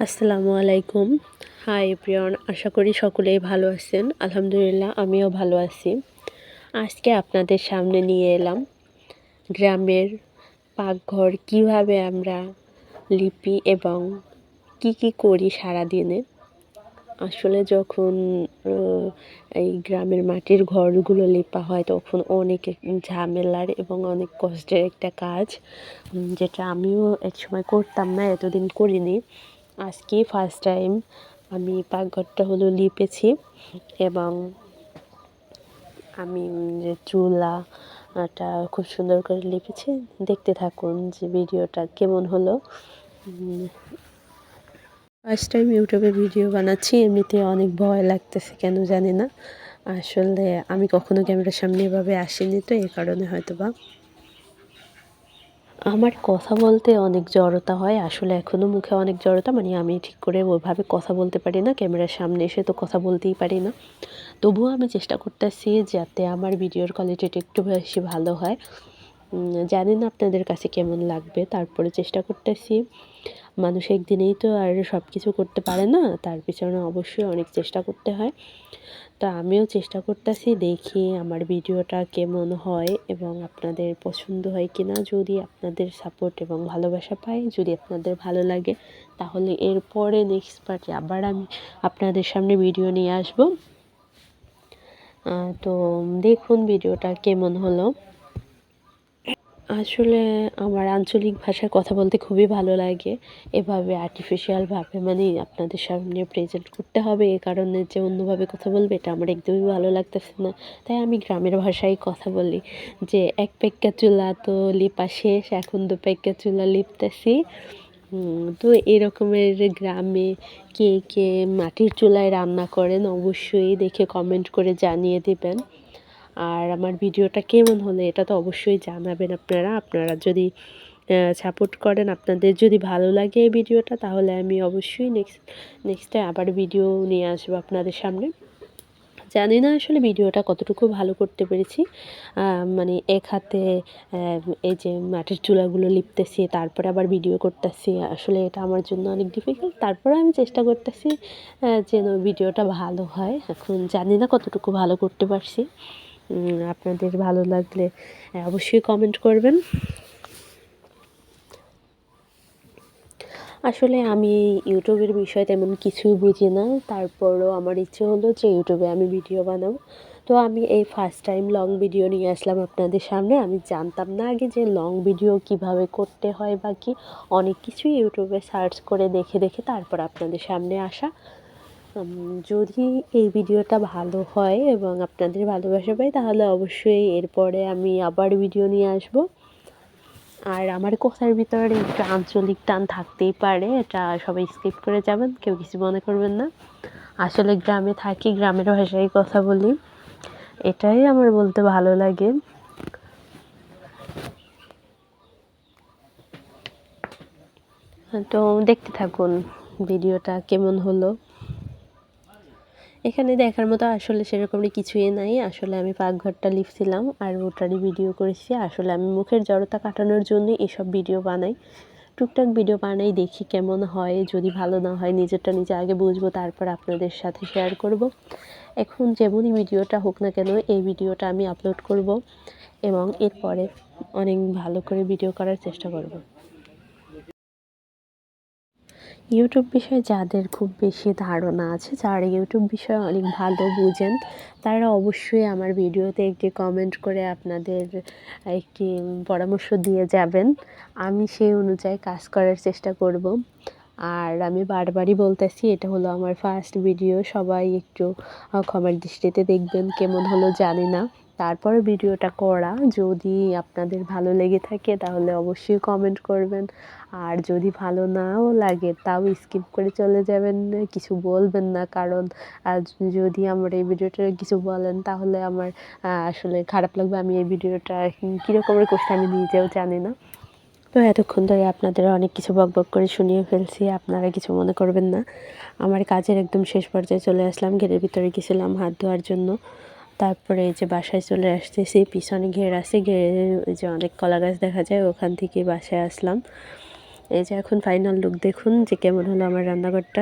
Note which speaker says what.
Speaker 1: আসসালামু আলাইকুম। হাই প্রিয়ন আশা করি সকলেই ভালো আছেন। আলহামদুলিল্লাহ, আমিও ভালো আছি। আজকে আপনাদের সামনে নিয়ে এলাম গ্রামের পাকঘর কীভাবে আমরা লিপি এবং কি কি করি সারাদিনে। আসলে যখন এই গ্রামের মাটির ঘরগুলো লেপা হয়, তখন অনেক ঝামেলার এবং অনেক কষ্টের একটা কাজ যেটা আমিও এক সময় করতাম না, এতদিন করিনি। আজকে ফার্স্ট টাইম আমি পাকঘরটা হলো লিপেছি এবং আমি যে চুলাটা খুব সুন্দর করে লিপেছি। দেখতে থাকুন যে ভিডিওটা কেমন হলো। ফার্স্ট টাইম ইউটিউবে ভিডিও বানাচ্ছি, এমনিতে অনেক ভয় লাগতেছে, কেন জানি না। আসলে আমি কখনো ক্যামেরার সামনে এভাবে আসিনি, তো এই কারণে হয়তো বা আমার কথা বলতে অনেক জড়তা হয়, আসলে এখনও মুখে অনেক জড়তা মানে আমি ঠিক করে ওইভাবে কথা বলতে পারি না, ক্যামেরার সামনে এসে তো কথা বলতেই পারি না। তবুও আমি চেষ্টা করতেছি যাতে আমার ভিডিওর কোয়ালিটিটা একটু বেশি ভালো হয়। জানি না আপনাদের কাছে কেমন লাগবে? তারপরে চেষ্টা করতেছি। মানুষ একদিনেই তো আর সব কিছু করতে পারে না, তার পিছনে অবশ্যই অনেক চেষ্টা করতে হয়। তো আমিও চেষ্টা করতেছি দেখি আমার ভিডিওটা কেমন হয় এবং আপনাদের পছন্দ হয় কি না যদি আপনাদের সাপোর্ট এবং ভালোবাসা পাই, যদি আপনাদের ভালো লাগে, তাহলে এরপরে নেক্সট পার্টে আবার আমি আপনাদের সামনে ভিডিও নিয়ে আসব। তো দেখুন ভিডিওটা কেমন হলো। আসলে আমার আঞ্চলিক ভাষায় কথা বলতে খুবই ভালো লাগে। এভাবে আর্টিফিশিয়ালভাবে মানে আপনাদের সামনে প্রেজেন্ট করতে হবে, এ কারণে যে অন্যভাবে কথা বলবে এটা আমার একদমই ভালো লাগতেছে না। তাই আমি গ্রামের ভাষায় কথা বলি যে, এক পেক্কা চুলা তো লিপা শেষ, এখন দু পেক্কা চুলা লিপতেছি। তো এরকমের গ্রামে কে কে মাটির চুলায় রান্না করেন অবশ্যই দেখে কমেন্ট করে জানিয়ে দেবেন। আর আমার ভিডিওটা কেমন হলে এটা তো অবশ্যই জানাবেন আপনারা। আপনারা যদি সাপোর্ট করেন, আপনাদের যদি ভালো লাগে এই ভিডিওটা, তাহলে আমি অবশ্যই নেক্সট নেক্সটে আবার ভিডিও নিয়ে আসব আপনাদের সামনে। জানি না আসলে ভিডিওটা কতটুকু ভালো করতে পেরেছি। মানে এক হাতে এই যে মাটির চুলাগুলো লিপতেছি, তারপরে আবার ভিডিও করতেছি, আসলে এটা আমার জন্য অনেক ডিফিকাল্ট তারপরে আমি চেষ্টা করতেছি যেন ভিডিওটা ভালো হয়। এখন জানি না কতটুকু ভালো করতে পারছি। আপনাদের ভালো লাগলে অবশ্যই কমেন্ট করবেন। আসলে আমি ইউটিউবের বিষয়ে তেমন কিছুই বুঝি না। তারপরও আমার ইচ্ছে হলো যে ইউটিউবে আমি ভিডিও বানাবো। তো আমি এই ফার্স্ট টাইম লং ভিডিও নিয়ে আসলাম আপনাদের সামনে। আমি জানতাম না আগে যে লং ভিডিও কীভাবে করতে হয় বা কি। অনেক কিছুই ইউটিউবে সার্চ করে দেখে দেখে তারপর আপনাদের সামনে আসা। যদি এই ভিডিওটা ভালো হয় এবং আপনাদের ভালোবাসা পাই, তাহলে অবশ্যই এরপরে আমি আবার ভিডিও নিয়ে আসব। আর আমার কথার ভিতরে একটু আঞ্চলিক টান থাকতেই পারে, এটা সবাই স্কিপ করে যাবেন, কেউ কিছু মনে করবেন না। আসলে গ্রামে থাকি, গ্রামের ভাষায় কথা বলি। এটাই আমার বলতে ভালো লাগে। তো দেখতে থাকুন ভিডিওটা কেমন হলো। এখানে দেখার মতো আসলে সেরকমই কিছুই নাই। আসলে আমি পাকঘরটা লিখছিলাম আর ওটারই ভিডিও করেছি। আসলে আমি মুখের জড়তা কাটানোর জন্য এসব ভিডিও বানাই। টুকটাক ভিডিও বানাই, দেখি কেমন হয়। যদি ভালো না হয়, নিজেরটা নিজে আগে বুঝব, তারপর আপনাদের সাথে শেয়ার করব। এখন যেমনই ভিডিওটা হোক না কেন, এই ভিডিওটা আমি আপলোড করব এবং এরপরে অনেক ভালো করে ভিডিও করার চেষ্টা করব। ইউটিউব বিষয়ে যাদের খুব বেশি ধারণা আছে, যারা ইউটিউব বিষয়ে অনেক ভালো বুঝেন, তারা অবশ্যই আমার ভিডিওতে একটি কমেন্ট করে আপনাদের একটি পরামর্শ দিয়ে যাবেন। আমি সেই অনুযায়ী কাজ করার চেষ্টা করব। আর আমি বারবারই বলতেছি, এটা হলো আমার ফার্স্ট ভিডিও সবাই একটু ক্ষমার দৃষ্টিতে দেখবেন, কেমন হলো জানি না। তারপরে ভিডিওটা করা। যদি আপনাদের ভালো লেগে থাকে তাহলে অবশ্যই কমেন্ট করবেন। আর যদি ভালো নাও লাগে তাও স্কিপ করে চলে যাবেন, কিছু বলবেন না। কারণ যদি আমার এই ভিডিওটা কিছু বলেন তাহলে আমার আসলে খারাপ লাগবে আমি এই ভিডিওটা কীরকমের করছি আমি নিজেও জানি না। তো এতক্ষণ ধরে আপনাদের অনেক কিছু বকবক করে শুনিয়ে ফেলছি, আপনারা কিছু মনে করবেন না। আমার কাজের একদম শেষ পর্যায়ে চলে আসলাম, ঘেরের ভিতরে গেছিলাম হাত ধোয়ার জন্য। তারপরে এই যে বাসায় চলে আসতেছি, পিছনে ঘের আছে, ঘেরে ওই যে অনেক কলা গাছ দেখা যায়, ওখান থেকে বাসায় আসলাম। এই যে এখন ফাইনাল লুক দেখুন যে কেমন হলো আমার রান্নাঘরটা।